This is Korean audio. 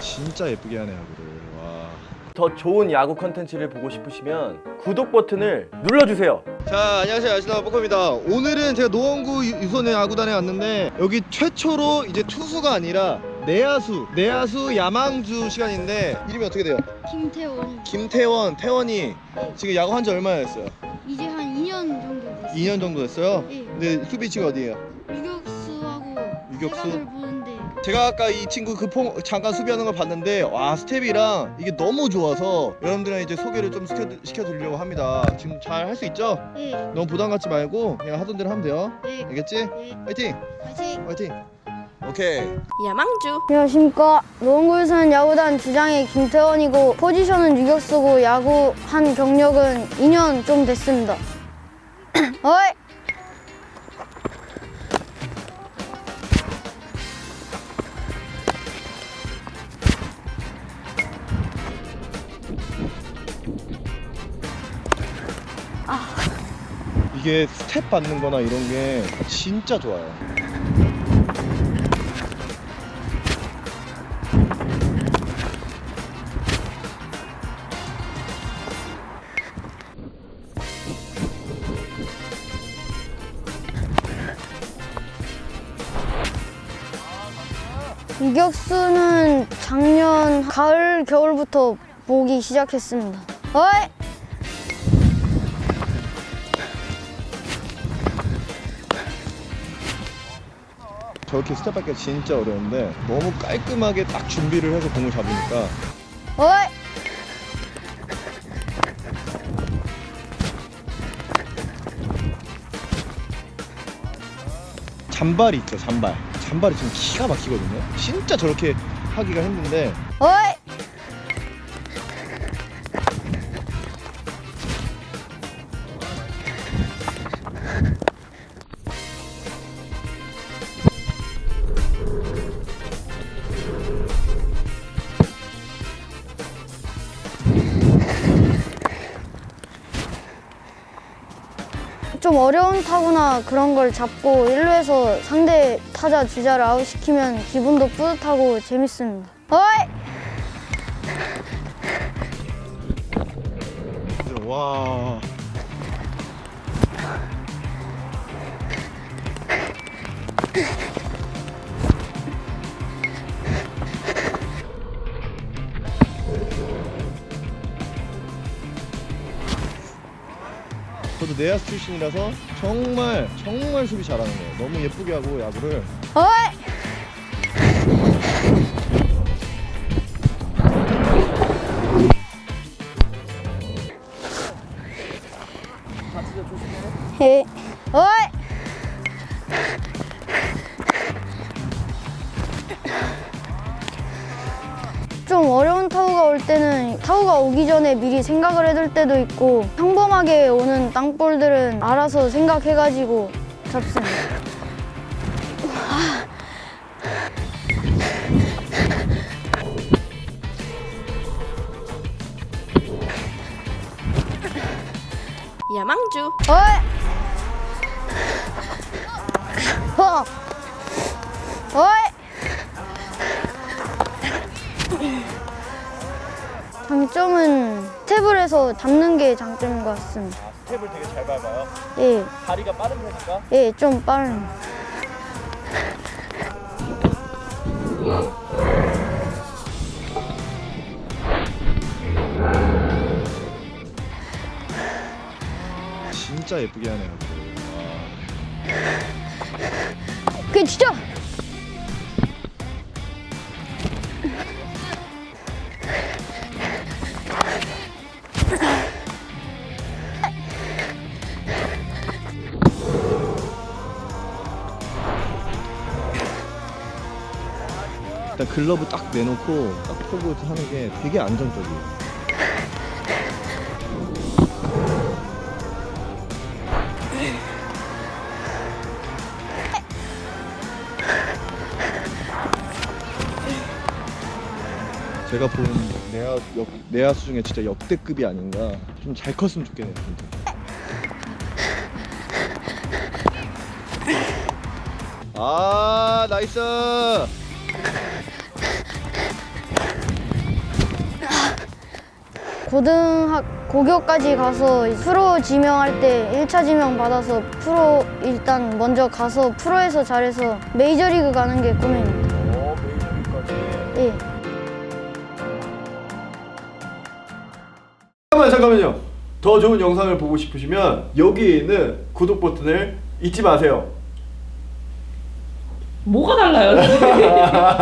진짜 예쁘게 하네 야구를. 와. 더 좋은 야구 컨텐츠를 보고 싶으시면 구독 버튼을 눌러주세요. 자 안녕하세요 아시나 뽀커입니다 오늘은 제가 노원구 유- 유소년 야구단에 왔는데 여기 최초로 이제 투수가 아니라 내야수 내야수 야망주 시간인데 이름이 어떻게 돼요? 김태원 김태원 태원이 지금 야구 한 지 얼마나 됐어요? 이제 한 2년 정도 됐어요. 2년 정도 됐어요? 네. 근데 수비 지금 어디예요? 유격수하고 유격수? 보는데 제가 아까 이 친구 그 포, 잠깐 수비하는 걸 봤는데 와 스텝이랑 이게 너무 좋아서 여러분들이랑 이제 소개를 좀 시켜, 시켜드리려고 합니다 지금 잘 할 수 있죠? 네, 너무 부담 갖지 말고 그냥 하던 대로 하면 돼요 네, 알겠지? 네, 화이팅! 화이팅! 화이팅! 오케이 야망주 안녕하십니까 노원구에서는 야구단 주장의 김태원이고 포지션은 유격수고 야구 한 경력은 2년 좀 됐습니다 어이! 이게 스텝 받는 거나 이런 게 진짜 좋아요 유격수는 작년 가을 겨울부터 보기 시작했습니다 어이! 저렇게 스텝 받기가 진짜 어려운데 너무 깔끔하게 딱 준비를 해서 공을 잡으니까 어이! 잔발이 있죠 잔발 잔발이 지금 기가 막히거든요 진짜 저렇게 하기가 힘든데 어이! 좀 어려운 타구나 그런 걸 잡고 1루에서 상대 타자 주자를 아웃시키면 기분도 뿌듯하고 재밌습니다. 어이! 와 내야수 출신이라서 정말 정말 수비 잘하는 거예요 너무 예쁘게 하고 야구를 어이! 좀 어려운 타구가 올 때는 타구가 오기 전에 미리 생각을 해둘 때도 있고 평범하게 오는 땅볼들은 알아서 생각해가지고 잡습니다. 야망주 어이! 어! 어이! 장점은 스텝을 해서 잡는 게 장점인 것 같습니다. 스텝을 되게 잘 밟아요. 예, 다리가 빠른 편인가? 예, 좀 빠른. 진짜 예쁘게 하네 야구를 와. 그 진짜! 일단 글러브 딱 내놓고 딱 펴고 하는 게 되게 안정적이에요. 제가 본 내야 역, 내야수 중에 진짜 역대급이 아닌가. 좀 잘 컸으면 좋겠네요. 진짜. 아 나이스 고등학 고교까지 가서 프로 지명할 때 1차 지명 받아서 프로 일단 먼저 가서 프로에서 잘해서 메이저리그 가는 게 꿈입니다. 어, 메이저리그까지. 예. 잠깐만 잠깐만요. 더 좋은 영상을 보고 싶으시면 여기 있는 구독 버튼을 잊지 마세요. 뭐가 달라요?